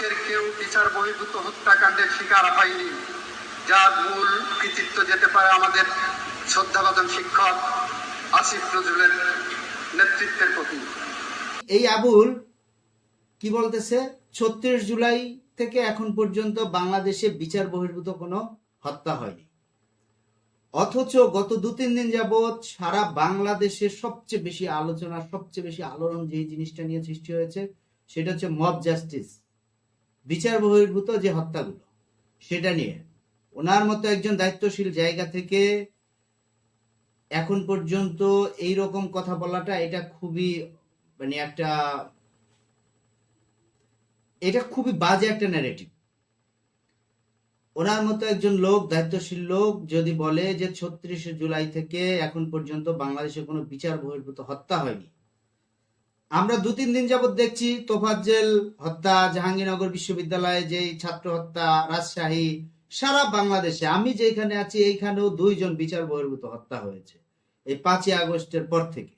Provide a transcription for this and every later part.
বাংলাদেশের কেউ বিচার বহির্ভূত হত্যাকাণ্ডের শিকার হয়নি, যার মূল কৃতিত্ব যেতে পারে আমাদের শ্রদ্ধাভাজন শিক্ষক আসিফ নজরুলের নেতৃত্বের প্রতি। এই আবুল কি বলতেছে? ছত্রিশ জুলাই থেকে এখন পর্যন্ত বাংলাদেশে বিচার বহির্ভূত কোনো হত্যা হয়নি। অথচ গত দু, তিন দিন যাবৎ সারা বাংলাদেশে সবচেয়ে বেশি আলোচনা, সবচেয়ে বেশি আলোড়ন যে জিনিসটা নিয়ে সৃষ্টি হয়েছে, সেটা হচ্ছে মব জাস্টিস বিচার বহির্ভূত যে হত্যাগুলো, সেটা নিয়ে। ওনার মতো একজন দায়িত্বশীল জায়গা থেকে এখন পর্যন্ত এই রকম কথা বলাটা এটা খুবই মানে একটা, এটা খুবই বাজে একটা ন্যারেটিভ ওনার মতো একজন লোক, দায়িত্বশীল লোক, যদি বলে যে ছত্রিশে জুলাই থেকে এখন পর্যন্ত বাংলাদেশে কোনো বিচার বহির্ভূত হত্যা হয়নি আমরা দু তিন দিন যাবত দেখছি তোফাজ্জেল, হত্যা, জাহাঙ্গীরনগর বিশ্ববিদ্যালয়ে যে ছাত্র হত্যা, রাজশাহী, সারা বাংলাদেশে। আমি যেখানে আছি, এইখানেও দুইজন বিচার বহির্ভূত হত্যা হয়েছে, এই পাঁচই আগস্টের পর থেকে।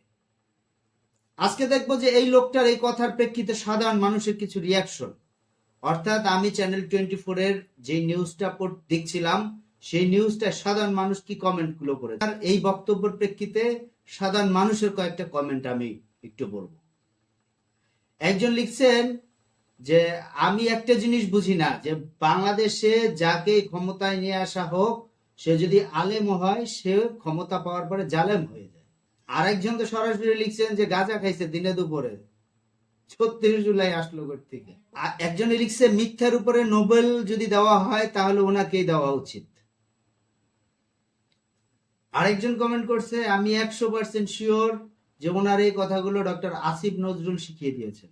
আজকে দেখব যে এই লোকটার এই কথার প্রেক্ষিতে সাধারণ মানুষের কিছু রিয়াকশন অর্থাৎ আমি চ্যানেল টোয়েন্টি ফোর এর যে নিউজটা দেখছিলাম, সেই নিউজটা সাধারণ মানুষ কি কমেন্টগুলো করে আর এই বক্তব্যের প্রেক্ষিতে সাধারণ মানুষের কয়েকটা কমেন্ট আমি একটু বলব। একজন লিখছেন যে, আমি একটা জিনিস বুঝি না, যে বাংলাদেশে যাকে ক্ষমতায় নিয়ে আসা হোক, সে যদি আলেম হয়, সে ক্ষমতা পাওয়ার পরে জালেম হয়ে যায়। আরেকজন তো সরাসরি লিখছেন যে, গাঁজা খাইছে দিনে দুপুরে। ছত্রিশ জুলাই আসলো থেকে। আর একজনে লিখছে, মিথ্যার উপরে নোবেল যদি দেওয়া হয়, তাহলে ওনাকেই দেওয়া উচিত। আরেকজন কমেন্ট করছে, আমি একশো পার্সেন্ট শিওর যে এই কথাগুলো ডক্টর আসিফ নজরুল শিখিয়ে দিয়েছেন।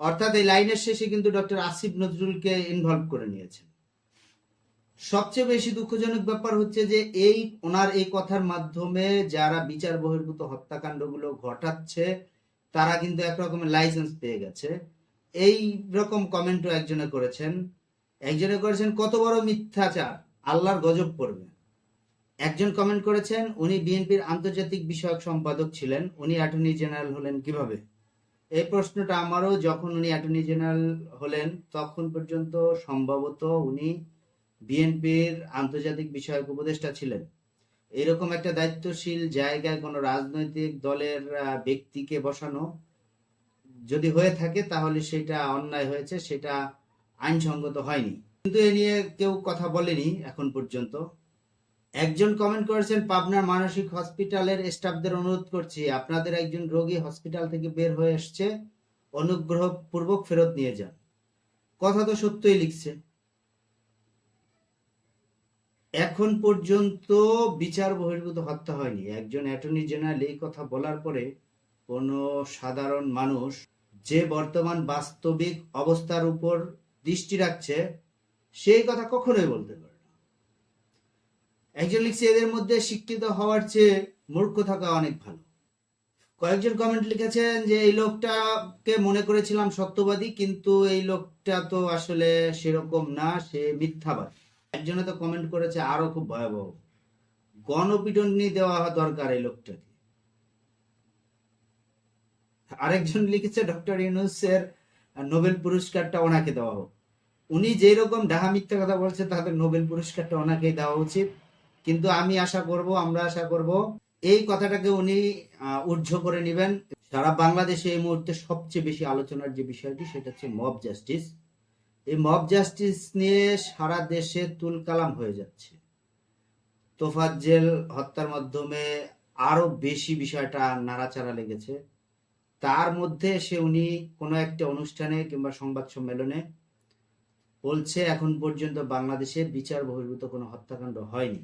অর্থাৎ এই লাইনের শেষে কিন্তু ডক্টর আসিফ নজরুলকে ইনভলভ করে নিয়েছেন। সবচেয়ে বেশি দুঃখজনক ব্যাপার হচ্ছে যে এই ওনার এই কথার মাধ্যমে যারা বিচার বহির্ভূত হত্যাকাণ্ডগুলো ঘটাচ্ছে, তারা কিন্তু একরকমের লাইসেন্স পেয়ে গেছে। এই রকম কমেন্টও একজনে করেছেন। একজনে করেছেন, কত বড় মিথ্যাচার, আল্লাহর গজব পড়বে। একজন কমেন্ট করেছেন, উনি বিএনপির আন্তর্জাতিক বিষয়ক সম্পাদক ছিলেন, উনি অ্যাটর্নি জেনারেল হলেন কীভাবে? এই প্রশ্নটা আমারও যখন উনি অ্যাটর্নি জেনারেল হলেন, তখন পর্যন্ত সম্ভবত উনি বিএনপির আন্তর্জাতিক বিষয়ক উপদেষ্টা ছিলেন। এরকম একটা দায়িত্বশীল জায়গায় কোনো রাজনৈতিক দলের ব্যক্তিকে বসানো যদি হয়ে থাকে, তাহলে সেটা অন্যায় হয়েছে, সেটা আইনসঙ্গত হয়নি। কিন্তু এ নিয়ে কেউ কথা বলেনি এখন পর্যন্ত। একজন কমেন্ট করেছেন, পাবনার মানসিক হসপিটালের স্টাফদের অনুরোধ করছি, আপনাদের একজন রোগী হসপিটাল থেকে বের হয়ে এসছে অনুগ্রহ পূর্বক ফেরত নিয়ে যান। কথা তো সত্যই লিখছে। এখন পর্যন্ত বিচার বহির্ভূত হত্যা হয়নি। একজন অ্যাটর্নি জেনারেল এই কথা বলার পরে কোনো সাধারণ মানুষ যে বর্তমান বাস্তবিক অবস্থার উপর দৃষ্টি রাখছে, সেই কথা কখনোই বলতে পারে একজন লিখছে, এদের মধ্যে শিক্ষিত হওয়ার চেয়ে মূর্খ থাকা অনেক ভালো। কয়েকজন কমেন্ট লিখেছেন যে, এই লোকটাকে মনে করেছিলাম সত্যবাদী, কিন্তু এই লোকটা তো আসলে সেরকম না, সে মিথ্যাবাদী। একজনে তো কমেন্ট করেছে, আরও খুব ভয়াবহ। গণপিটনি দেওয়া দরকার এই লোকটাকে। আরেকজন লিখেছে, ডক্টর ইউনুসের নোবেল পুরস্কারটা ওনাকে দেওয়া হোক। উনি যেই রকম ডাহা মিথ্যা কথা বলছে, তাদের নোবেল পুরস্কারটা ওনাকেই দেওয়া উচিত। কিন্তু আমি আশা করব, আমরা আশা করব এই কথাটাকে উনি ঊর্ধ্ব করে নেবেন। সারা বাংলাদেশে এই মুহূর্তে সবচেয়ে বেশি আলোচনার যে বিষয়টি, সেটা হচ্ছে মব জাস্টিস এই মব জাস্টিস নিয়ে সারা দেশে তুলকালাম হয়ে যাচ্ছে। তোফাজ্জেল হত্যার মাধ্যমে আরও বেশি বিষয়টা নাড়াচাড়া লেগেছে। তার মধ্যে সে উনি কোনো একটা অনুষ্ঠানে কিংবা সংবাদ সম্মেলনে বলছে, এখন পর্যন্ত বাংলাদেশে বিচার বহির্ভূত কোনো হত্যাকাণ্ড হয়নি।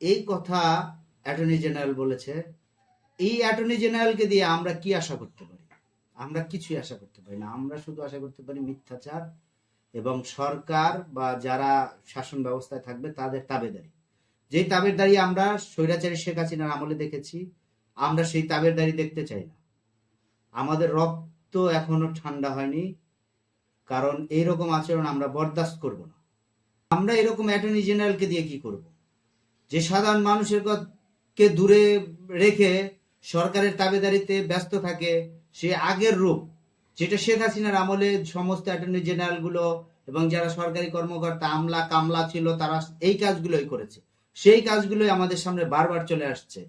এই কথা অ্যাটর্নি জেনারেল বলেছে। এই অ্যাটর্নি জেনারেলকে দিয়ে আমরা কি আশা করতে পারি? আমরা কিছুই আশা করতে পারি না। আমরা শুধু আশা করতে পারি মিথ্যাচার এবং সরকার বা যারা শাসন ব্যবস্থায় থাকবে তাদের তাবেদারি। যেই তাবেদারি আমরা স্বৈরাচারী শেখ হাসিনার আমলে দেখেছি, আমরা সেই তাবেদারি দেখতে চাই না। আমাদের রক্ত এখনও ঠান্ডা হয়নি, কারণ এইরকম আচরণ আমরা বরদাস্ত করব না। আমরা এরকম অ্যাটর্নি জেনারেলকে দিয়ে কি করব? যে সাধারণ মানুষের কে দূরে রেখে সরকারের তাবেদারিতে ব্যস্ত থাকে, সে আগের রূপ। যেটা শেখ হাসিনার আমলে সমস্ত অ্যাটর্নি জেনারেলগুলো এবং যারা সরকারি কর্মকর্তা, আমলা কামলা ছিল, তারা এই কাজগুলোই করেছে। সেই কাজগুলোই আমাদের সামনে বারবার চলে আসছে।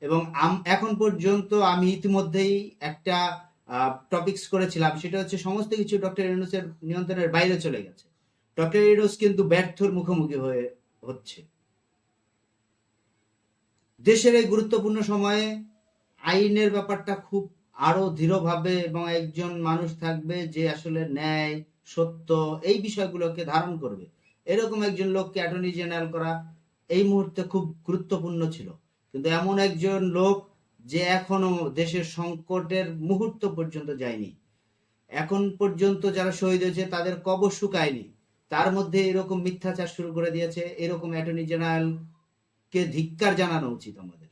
এবং এখন পর্যন্ত আমি ইতিমধ্যেই একটা টপিকস করেছিলাম। সেটা হচ্ছে সমস্ত কিছু ডক্টর ইউনুসের নিয়ন্ত্রণের বাইরে চলে গেছে। ডক্টর ইউনুস কিন্তু ব্যর্থর মুখোমুখি হয়ে হচ্ছে। দেশের এই গুরুত্বপূর্ণ সময়ে আইনের ব্যাপারটা খুব আরও দৃঢ়ভাবে এবং একজন মানুষ থাকবে যে আসলে ন্যায়, সত্য এই বিষয়গুলোকে ধারণ করবে। এরকম একজন লোককে অ্যাটর্নি জেনারেল করা এই মুহূর্তে খুব গুরুত্বপূর্ণ ছিল। কিন্তু এমন একজন লোক যে এখনও দেশের সংকটের মুহূর্ত পর্যন্ত যায়নি। এখন পর্যন্ত যারা শহীদ হয়েছে তাদের কবর শুকায়নি। তার মধ্যে এরকম মিথ্যাচার শুরু করে দিয়েছে, এরকম অ্যাটর্নি জেনারেল কে ধিক্কার জানানো উচিত আমাদের?